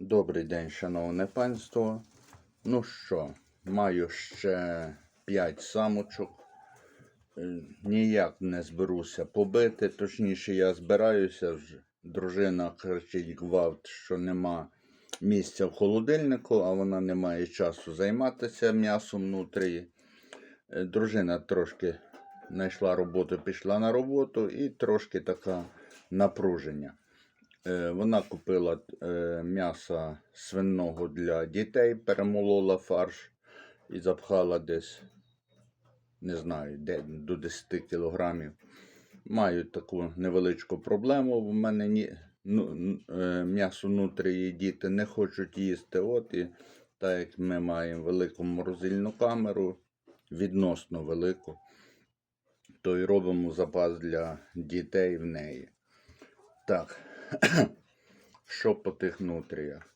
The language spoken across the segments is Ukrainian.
Добрий день, шановне панство. Ну що, маю ще 5 самочок. Е, Ніяк не зберуся побити. Точніше, я збираюся. Дружина кричить гвалт, що нема місця в холодильнику, а вона не має часу займатися м'ясом внутрі. Е, Дружина трошки знайшла роботу, пішла на роботу і трошки така напруження. Е, Вона купила е, м'яса свиного для дітей, перемолола фарш і запхала десь, не знаю, де, до 10 кілограмів. Маю таку невеличку проблему. В мене ні, ну, е, м'ясо нутрії діти не хочуть їсти. От і так як ми маємо велику морозильну камеру, відносно велику, то й робимо запас для дітей в неї. Так. Що по тих нутріях?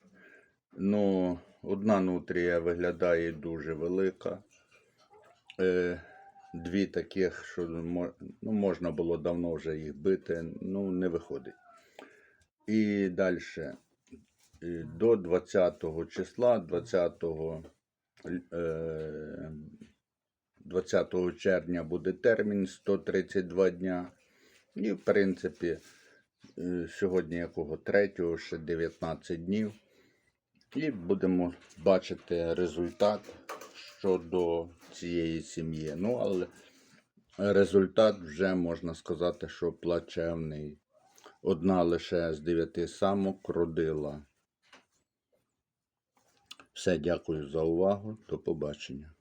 Ну, одна нутрія виглядає дуже велика. Е, дві таких, що ну, можна було давно вже їх бити, ну не виходить. І далі. До 20 числа, 20, е, 20 червня буде термін 132 дня. І, в принципі, Е, Сьогодні якого третього, ще 19 днів. І будемо бачити результат щодо цієї сім'ї. Ну, але результат вже можна сказати, що плачевний. Одна лише з дев'яти самок родила. Все, дякую за увагу. До побачення.